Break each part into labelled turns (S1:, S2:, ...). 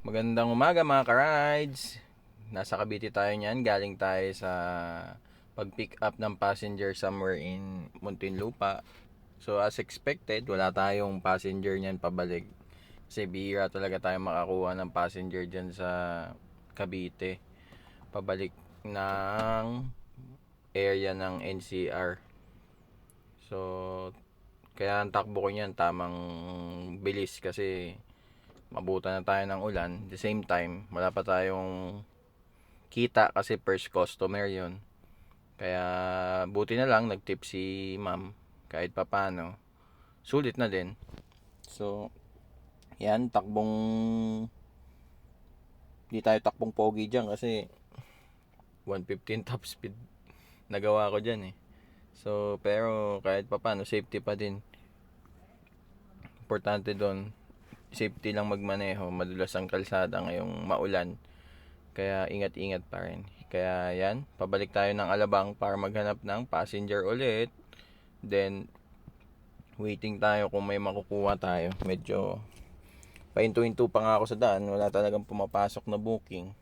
S1: Magandang umaga mga ka-rides. Nasa Cavite tayo niyan. Galing tayo sa pag-pick up ng passenger somewhere in Muntinlupa. So as expected, wala tayong passenger niyan pabalik. Kasi bihira talaga tayo makakuha ng passenger dyan sa Cavite. Pabalik ng area ng NCR. So, kaya ang takbo ko niyan tamang bilis kasi mabuta na tayo ng ulan. The same time, wala pa tayong kita kasi first customer yon Kaya buti na lang nagtip si ma'am kahit papano. Sulit na din. So, yan, takbong di tayo takbong pogi dyan kasi 115 top speed nagawa ko dyan eh. So, pero kahit papano, safety pa din. Importante doon, safety lang magmaneho. Madulas ang kalsada ngayong maulan. Kaya ingat-ingat pa rin. Kaya yan, pabalik tayo ng Alabang para maghanap ng passenger ulit. Then, waiting tayo kung may makukuha tayo. Medyo pahinto-hinto pa nga ako sa daan. Wala talagang pumapasok na booking.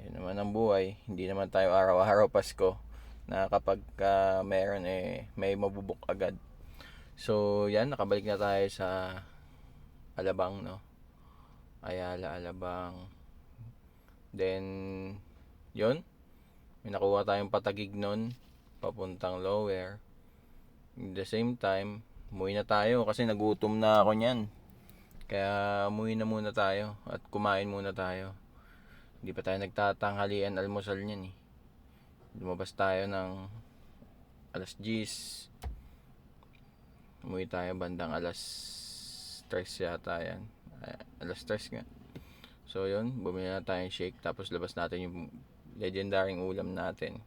S1: Yan naman ang buhay. Hindi naman tayo araw-araw Pasko na kapag ka meron eh may mabubuk agad. So, yan, nakabalik na tayo sa Alabang, no? Ayala, Alabang. Then, yun. May nakuha tayong patagig nun, papuntang lower. In the same time, umuwi na tayo kasi nagutom na ako niyan. Kaya umuwi na muna tayo at kumain muna tayo. Hindi pa tayo nagtatanghalian almusal niyan eh. Lumabas tayo ng alas 10. Umuwi tayo bandang alas 3 yata yan. Ay, alas 3 nga. So yun, bumili na tayong shake tapos labas natin yung legendaring ulam natin.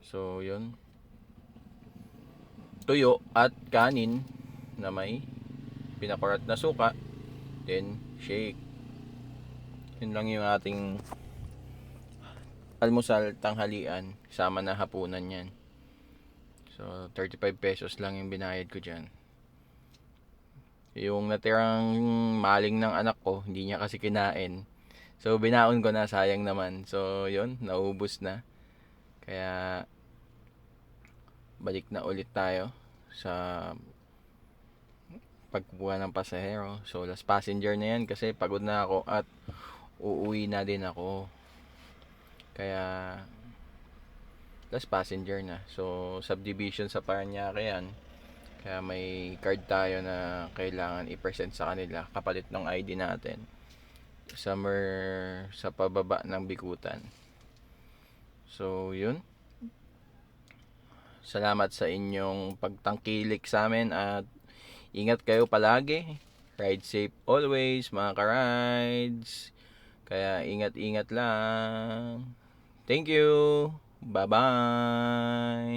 S1: So yun. Tuyo at kanin na may pinakurat na suka. Then shake. Yun lang yung ating almusal tanghalian sama na hapunan yan. So 35 pesos lang yung binayad ko dyan. Yung natirang maling ng anak ko, hindi niya kasi kinain. So, binaon ko na, sayang naman. So, yun, naubos na. Kaya, balik na ulit tayo sa pagkukuha ng pasahero. So, last passenger na yan kasi pagod na ako at uuwi na din ako. Kaya, last passenger na. So, subdivision sa Paranaque yan. Kaya may card tayo na kailangan i-present sa kanila kapalit ng ID natin. Somewhere sa pababa ng bikutan. So, yun. Salamat sa inyong pagtangkilik sa amin at ingat kayo palagi. Ride safe always, mga ka-rides. Kaya ingat-ingat lang. Thank you. Bye-bye.